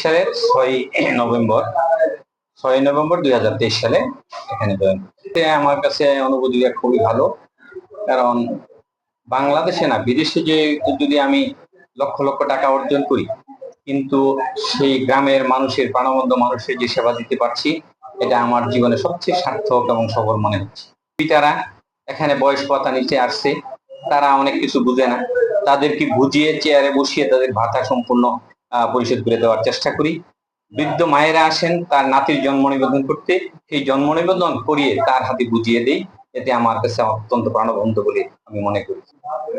সালের ছয় নভেম্বর ছয় নভেম্বর দু হাজার তেইশ সালে এখানে আমার কাছে অনুভূতিটা খুবই ভালো, কারণ বাংলাদেশে না, বিদেশে যে যদি আমি লক্ষ লক্ষ টাকা অর্জন করি, কিন্তু সেই গ্রামের মানুষের প্রাণবন্ধ মানুষের যে সেবা দিতে পারছি, এটা আমার জীবনে সবচেয়ে সার্থক এবং সফল মনে হচ্ছে। পিতারা এখানে বয়স কথা নিচে আসছে, তারা অনেক কিছু বুঝে না। তাদেরকে বুঝিয়ে, চেয়ারে বসিয়ে তাদের ভাতা সম্পূর্ণ পরিশোধ করে দেওয়ার চেষ্টা করি। বৃদ্ধ মায়েরা আসেন, তার নাতির জন্ম নিবেদন করতে। সেই জন্ম নিবেদন করিয়ে তার হাতে বুঝিয়ে দেই। এতে আমার কাছে অত্যন্ত প্রাণবন্ত বলে আমি মনে করি।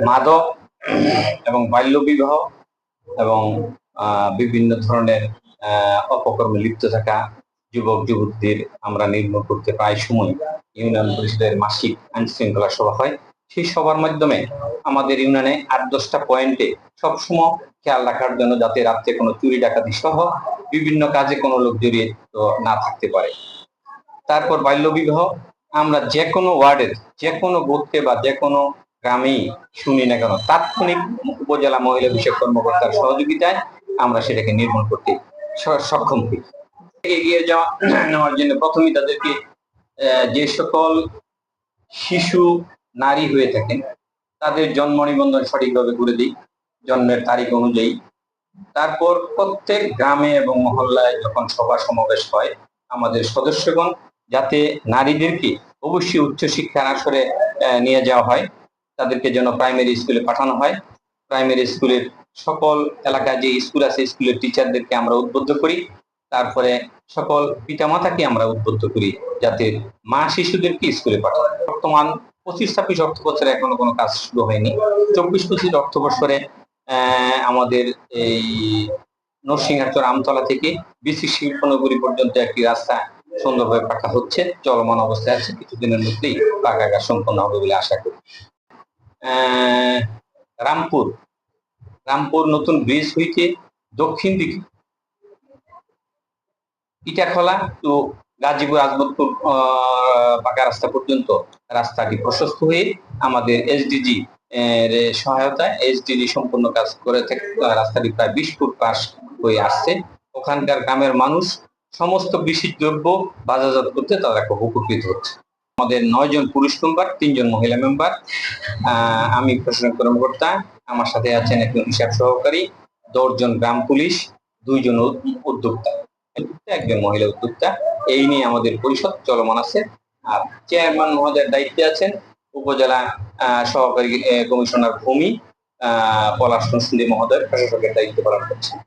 মাদক এবং বাল্য বিবাহ এবং বিভিন্ন ধরনের অপকর্মে লিপ্ত থাকা যুবক, যুবতীদের আমরা নির্মূল করতে প্রায় সময় ইউনিয়ন পরিষদের মাসিক আইন শৃঙ্খলা সভা হয়। সেই সবার মাধ্যমে আমাদের ইউনিয়নে আট দশটা পয়েন্টে সবসময় খেয়াল রাখার জন্য যাতে রাত্রে কোনো চুরি ডাকাতি সহ বিভিন্ন কাজে কোনো লোক জড়িত না থাকতে পারে। তারপর বাল্য বিবাহ আমরা যে কোনো ওয়ার্ডের, যে কোনো বুথে বা যে কোনো গ্রামেই শুনি না কেন, তাৎক্ষণিক উপজেলা মহিলা বিষয়ক কর্মকর্তার সহযোগিতায় আমরা সেটাকে নির্মূল করতে সক্ষম হই। এগিয়ে যাওয়া নেওয়ার জন্য প্রথমেই তাদেরকে যে সকল শিশু নারী হয়ে থাকেন। তাদের জন্ম নিবন্ধন সঠিকভাবে করে দিই, জন্মের তারিখ অনুযায়ী। তারপর প্রত্যেক গ্রামে এবং মহল্লায় যখন সভা সমাবেশ হয়, আমাদের সদস্যগণ যাতে নারীদেরকে অবশ্যই উচ্চশিক্ষার আসরে নিয়ে যাওয়া হয়, তাদেরকে যেন প্রাইমারি স্কুলে পাঠানো হয়। প্রাইমারি স্কুলের সকল এলাকায় যে স্কুল আছে, স্কুলের টিচারদেরকে আমরা উদ্বুদ্ধ করি। তারপরে সকল পিতামাতাকে আমরা উদ্বুদ্ধ করি, যাতে মা শিশুদেরকে স্কুলে পাঠায়। বর্তমান পঁচিশ ছাব্বিশ অর্থ বছরে এখনও কোনো কাজ শুরু হয়নি। চব্বিশ পঁচিশ অর্থ বছরে আহ, আমাদের এই নরসিংহাচর আমতলা থেকে বিসি শিল্পনগরী পর্যন্ত একটি রাস্তা সুন্দরভাবে পাকা হচ্ছে চলমান অবস্থায় আছে কিছুদিনের মধ্যেই পাকা কাজ সম্পন্ন হবে বলে আশা করি। রামপুর রামপুর নতুন ব্রিজ হইতে দক্ষিণ দিকে ইটাখলা তো গাজীপুর, আজমতপুর পাকা রাস্তা পর্যন্ত রাস্তাটি প্রশস্ত হয়ে আমাদের এসডিজি সহায়তায় এসডিজি সম্পূর্ণ কাজ করে থেকে, রাস্তাটি প্রায় বিশ ফুট পাশ হয়ে আসছে। ওখানকার গ্রামের মানুষ সমস্ত কৃষি দ্রব্য বাজারজাত করতে তারা খুব উপকৃত হচ্ছে। আমাদের নয় জন পুরুষ মেম্বার তিনজন মহিলা মেম্বার। আমি প্রশাসনিক কর্মকর্তা, আমার সাথে আছেন একজন হিসাব সহকারী, দশজন গ্রাম পুলিশ, দুইজন উদ- উদ্যোক্তা। একজন মহিলা উদ্যোক্তা এই নিয়ে আমাদের পরিষদ চলমান আছে। আর চেয়ারম্যান মহোদয়ের দায়িত্বে আছেন উপজেলা সহকারী কমিশনার ভূমি পলাশ নসুন্দী মহোদয়। প্রশাসকের দায়িত্ব পালন করছেন।